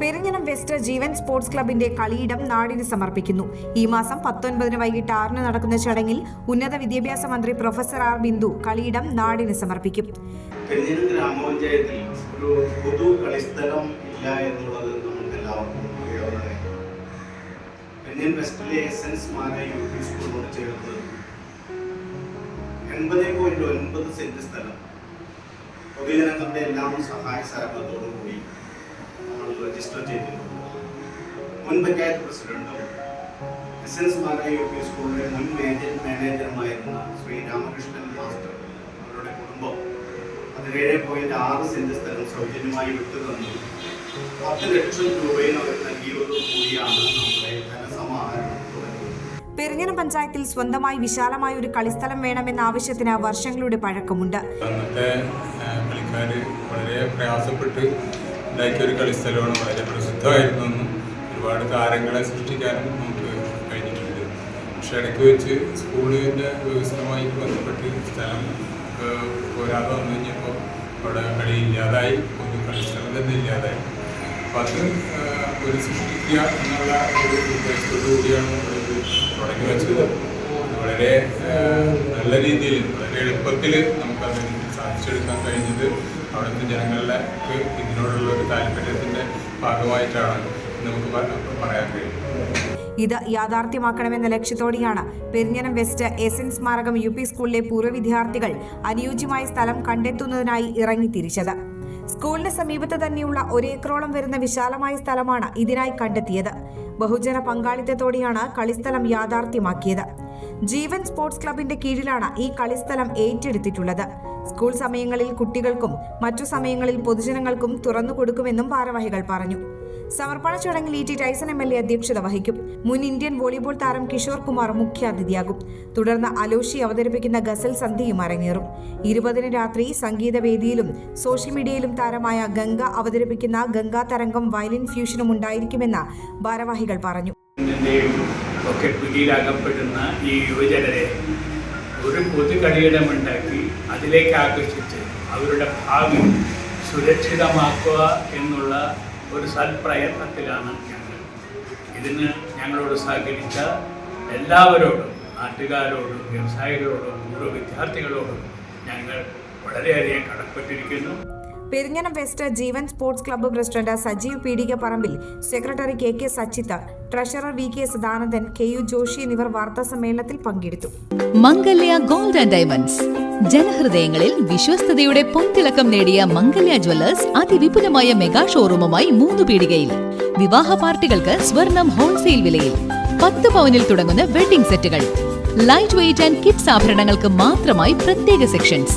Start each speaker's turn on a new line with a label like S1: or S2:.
S1: Perinjanam west Jeevan sports ക്ലബിന്റെ കളിയിടം നാടിന് സമർപ്പിക്കുന്നു. ഈ മാസം പത്തൊൻപതിന് വൈകിട്ട് ആറിന് നടക്കുന്ന ചടങ്ങിൽ ഉന്നത വിദ്യാഭ്യാസ മന്ത്രി പ്രൊഫസർ ആർ ബിന്ദു കളിയിടം നാടിന് സമർപ്പിക്കും.
S2: ഗ്രാമപഞ്ചായത്തിൽ ഒരു പൊതു കളിസ്ഥലം ഇല്ല എന്നുള്ളത് നമുക്ക് എല്ലാവർക്കും ഒൻപത് സെന്റ് സ്ഥലം പൊതുജനങ്ങളുടെ എല്ലാം സഹായ സഹകരണത്തോടു കൂടി രജിസ്റ്റർ ചെയ്തിട്ടുണ്ട് മുൻ പഞ്ചായത്ത് പ്രസിഡന്റും എസൻസ് മാന യു പി സ്കൂളിലെ മുൻ മേജർ മാനേജറുമായിരുന്ന ശ്രീ രാമകൃഷ്ണൻ മാസ്റ്റർ അവരുടെ കുടുംബം പതിനേഴ് പോയിന്റ് ആറ് സെന്റ് സ്ഥലം സൗജന്യമായി വിട്ടുതന്നു പത്ത് ലക്ഷം രൂപയും അവർ നൽകിയതോടു കൂടിയാണ് നമ്മുടെ ധനസമാഹരണം
S1: പെരിഞ്ഞനം പഞ്ചായത്തിൽ സ്വന്തമായി വിശാലമായ ഒരു കളിസ്ഥലം വേണമെന്ന ആവശ്യത്തിന് വർഷങ്ങളുടെ പഴക്കമുണ്ട്.
S3: അന്നത്തെ കളിക്കാർ വളരെ പ്രയാസപ്പെട്ട് ഉണ്ടാക്കിയ ഒരു കളിസ്ഥലമാണ് വളരെ പ്രസിദ്ധമായിരുന്നു എന്നും ഒരുപാട് താരങ്ങളെ സൃഷ്ടിക്കാനും നമുക്ക് കഴിഞ്ഞിട്ടുണ്ട്. പക്ഷെ ഇടയ്ക്ക് വെച്ച് സ്കൂളിന്റെ വികസനമായിട്ട് ബന്ധപ്പെട്ട് സ്ഥലം പോരാതെ വന്നു കഴിഞ്ഞപ്പോൾ അവിടെ കളി ഇല്ലാതായി ഒരു കളിസ്ഥലം തന്നെ ഇല്ലാതായി. അപ്പം അത് ഒരു സൃഷ്ടിക്കുക എന്നുള്ള ഒരു ഉദ്ദേശത്തോടു കൂടിയാണ് തുടങ്ങി വെച്ചത്. വളരെ നല്ല രീതിയിൽ വളരെ എളുപ്പത്തിൽ നമുക്കത് സാധിച്ചെടുക്കാൻ കഴിഞ്ഞത്. അവിടുത്തെ ജനങ്ങളിലേക്ക് ഇതിനോടുള്ള ഒരു താല്പര്യത്തിന്റെ ഭാഗമായിട്ടാണ് നമുക്ക് പറയാൻ കഴിയും
S1: ഇത് യാഥാർത്ഥ്യമാക്കണമെന്ന ലക്ഷ്യത്തോടെയാണ് പെരിഞ്ഞനം വെസ്റ്റ് എസൻ സ്മാരകം യു പി സ്കൂളിലെ പൂർവ വിദ്യാർത്ഥികൾ അനുയോജ്യമായ സ്ഥലം കണ്ടെത്തുന്നതിനായി ഇറങ്ങിത്തിരിച്ചത് സ്കൂളിന് സമീപത്ത് തന്നെയുള്ള ഒരേക്കറോളം വരുന്ന വിശാലമായ സ്ഥലമാണ് ഇതിനായി കണ്ടെത്തിയത്. ബഹുജന പങ്കാളിത്തത്തോടെയാണ് കളിസ്ഥലം യാഥാർത്ഥ്യമാക്കിയത്. ജീവൻ സ്പോർട്സ് ക്ലബിന്റെ കീഴിലാണ് ഈ കളിസ്ഥലം ഏറ്റെടുത്തിട്ടുള്ളത്. സ്കൂൾ സമയങ്ങളിൽ കുട്ടികൾക്കും മറ്റു സമയങ്ങളിൽ പൊതുജനങ്ങൾക്കും തുറന്നു കൊടുക്കുമെന്നും ഭാരവാഹികൾ പറഞ്ഞു. സമർപ്പണ ചടങ്ങിൽ E T Tyson M L A അധ്യക്ഷത വഹിക്കും. മുൻ ഇന്ത്യൻ വോളിബോൾ താരം കിഷോർ കുമാർ മുഖ്യാതിഥിയാകും. തുടർന്ന് അലോഷി അവതരിപ്പിക്കുന്ന ഗസൽ സന്ധ്യയും അരങ്ങേറും. ഇരുപതിന് രാത്രി സംഗീതവേദിയിലും സോഷ്യൽ മീഡിയയിലും താരമായ ഗംഗ അവതരിപ്പിക്കുന്ന ഗംഗാ തരംഗം വയലിൻ ഫ്യൂഷനും ഉണ്ടായിരിക്കുമെന്ന് ഭാരവാഹികൾ പറഞ്ഞു.
S4: ഒക്കെ പിടിയിലകപ്പെടുന്ന ഈ യുവജനരെ ഒരു പൊതു കളിയിടമുണ്ടാക്കി അതിലേക്ക് ആകർഷിച്ച് അവരുടെ ഭാവി സുരക്ഷിതമാക്കുക എന്നുള്ള ഒരു സൽപ്രയത്നത്തിലാണ് ഞങ്ങൾ. ഇതിന് ഞങ്ങളോട് സഹകരിച്ച എല്ലാവരോടും നാട്ടുകാരോടും വ്യവസായികളോടും പൂർവ വിദ്യാർത്ഥികളോടും ഞങ്ങൾ വളരെയധികം കടപ്പെട്ടിരിക്കുന്നു.
S1: Perinjanam west Jeevan sports club president Sajeev Peedikaparambil secretary K K Sachitha treasurer V K Sadanandan K U Joshi എന്നിവർ വാർത്താ സമ്മേളനത്തിൽ പങ്കെടുത്തു.
S5: Mangalya gold and diamonds. ജനഹൃദയങ്ങളിൽ വിശ്വസ്തയുടെ പൊൻതിളക്കം നേടിയ മംഗല്യ ജ്വല്ലേഴ്സ് അതിവിപുലമായ മെഗാ ഷോറൂമുമായി മൂന്ന് പീടികയിൽ. വിവാഹ പാർട്ടികൾക്ക് സ്വർണം ഹോൾസെയിൽ വിലയിൽ. പത്ത് പവനിൽ തുടങ്ങുന്ന വെഡിംഗ് സെറ്റുകൾ. ലൈറ്റ് വെയിറ്റ് ആൻഡ് കിഡ്സ് ആഭരണങ്ങൾക്ക് മാത്രമായി പ്രത്യേക സെക്ഷൻസ്